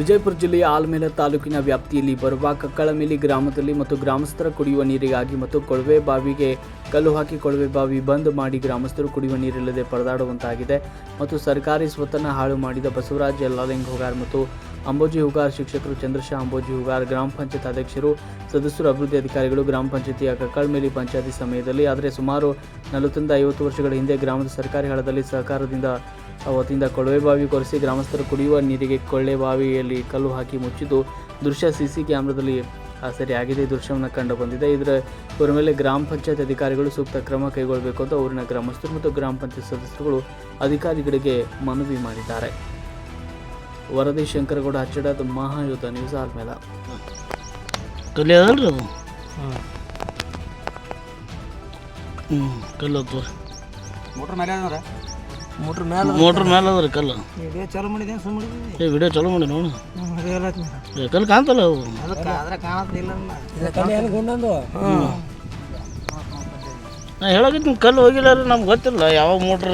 ವಿಜಯಪುರ ಜಿಲ್ಲೆಯ ಆಲ್ಮೇಲ ತಾಲೂಕಿನ ವ್ಯಾಪ್ತಿಯಲ್ಲಿ ಬರುವ ಕಕ್ಕಳಮೇಲಿ ಗ್ರಾಮದಲ್ಲಿ ಮತ್ತು ಗ್ರಾಮಸ್ಥರ ಕುಡಿಯುವ ನೀರಿಗಾಗಿ ಮತ್ತು ಕೊಳವೆ ಬಾವಿಗೆ ಕಲ್ಲು ಹಾಕಿ ಕೊಳವೆ ಬಾವಿ ಬಂದ್ ಮಾಡಿ ಗ್ರಾಮಸ್ಥರು ಕುಡಿಯುವ ನೀರಿಲ್ಲದೆ ಪರದಾಡುವಂತಾಗಿದೆ. ಮತ್ತು ಸರ್ಕಾರಿ ಸ್ವತ್ತನ್ನು ಹಾಳು ಮಾಡಿದ ಬಸವರಾಜ್ ಯಲ್ಲಾಲಿಂಗ್ ಹೋಗಾರ್ ಮತ್ತು ಅಂಬೋಜಿ ಹುಗಾರ್ ಶಿಕ್ಷಕರು ಚಂದ್ರಶಾ ಅಂಬೋಜಿ ಹುಗಾರ್ ಗ್ರಾಮ ಪಂಚಾಯತ್ ಅಧ್ಯಕ್ಷರು, ಸದಸ್ಯರು, ಅಭಿವೃದ್ಧಿ ಅಧಿಕಾರಿಗಳು, ಗ್ರಾಮ ಪಂಚಾಯತಿಯ ಕಕ್ಕಳ್ಮೇಲಿ ಪಂಚಾಯತಿ ಸಮಯದಲ್ಲಿ. ಆದರೆ ಸುಮಾರು ನಲವತ್ತರಿಂದ ಐವತ್ತು ವರ್ಷಗಳ ಹಿಂದೆ ಗ್ರಾಮದ ಸರ್ಕಾರಿ ಹಳದಲ್ಲಿ ಸಹಕಾರದಿಂದ ಅವತ್ತಿಂದ ಕೊಳವೆ ಬಾವಿ ಕೊರೆಸಿ ಗ್ರಾಮಸ್ಥರು ಕುಡಿಯುವ ನೀರಿಗೆ ಕೊಳ್ಳೆ ಬಾವಿಯಲ್ಲಿ ಕಲ್ಲು ಹಾಕಿ ಮುಚ್ಚಿದ್ದು, ದೃಶ್ಯ ಸಿಸಿ ಕ್ಯಾಮ್ರಾದಲ್ಲಿ ಸೆರೆಯಾಗಿದೆ ದೃಶ್ಯವನ್ನು ಕಂಡು ಬಂದಿದೆ ಇದರ ಇವರ ಮೇಲೆ ಗ್ರಾಮ ಪಂಚಾಯತ್ ಅಧಿಕಾರಿಗಳು ಸೂಕ್ತ ಕ್ರಮ ಕೈಗೊಳ್ಳಬೇಕು ಅಂತ ಊರಿನ ಗ್ರಾಮಸ್ಥರು ಮತ್ತು ಗ್ರಾಮ ಪಂಚಾಯತ್ ಸದಸ್ಯರುಗಳು ಅಧಿಕಾರಿಗಳಿಗೆ ಮನವಿ ಮಾಡಿದ್ದಾರೆ. ವರದಿ ಶಂಕರಗೌಡ ಹಚ್ಚಡದ ಮಹಾಯುದ್ಧ ನ್ಯೂಸ್ ಆದ್ಮೇಲೆ. ಕಲಿ ಅದಲ್ರಿ ಅದು ಹ್ಞೂ ಕಲ್ಲು ಮೋಟ್ರ್ ಮೇಲೆ ಅದ ಮೋಟ್ರ್ ಮ್ಯಾಲ ಮೋಟ್ರ್ ಮೇಲೆ ಅದ ರೀ ಕಲ್ಲು ವಿಡಿಯೋ ಚಾಲು ಮಾಡಿದೆ ಸುಮ್ಮ ಮಾಡಿದ್ವಿ ಏ ವಿಡಿಯೋ ಚಲೋ ಮಾಡಿ ನೋಡು. ಏ ಕಲ್ಲು ಕಾಣ್ತಲ್ಲ ಅವು ಅದಕ್ಕೆ ಅದ್ರ ಕಾಣತ್ತಿಲ್ಲ ನಾ ಹೇಳಕತ್ತೀನಿ ಕಲ್ಲು ಹೋಗಿಲ್ಲ ರೀ ನಮ್ಗೆ ಗೊತ್ತಿಲ್ಲ ಯಾವ ಮೋಟ್ರ್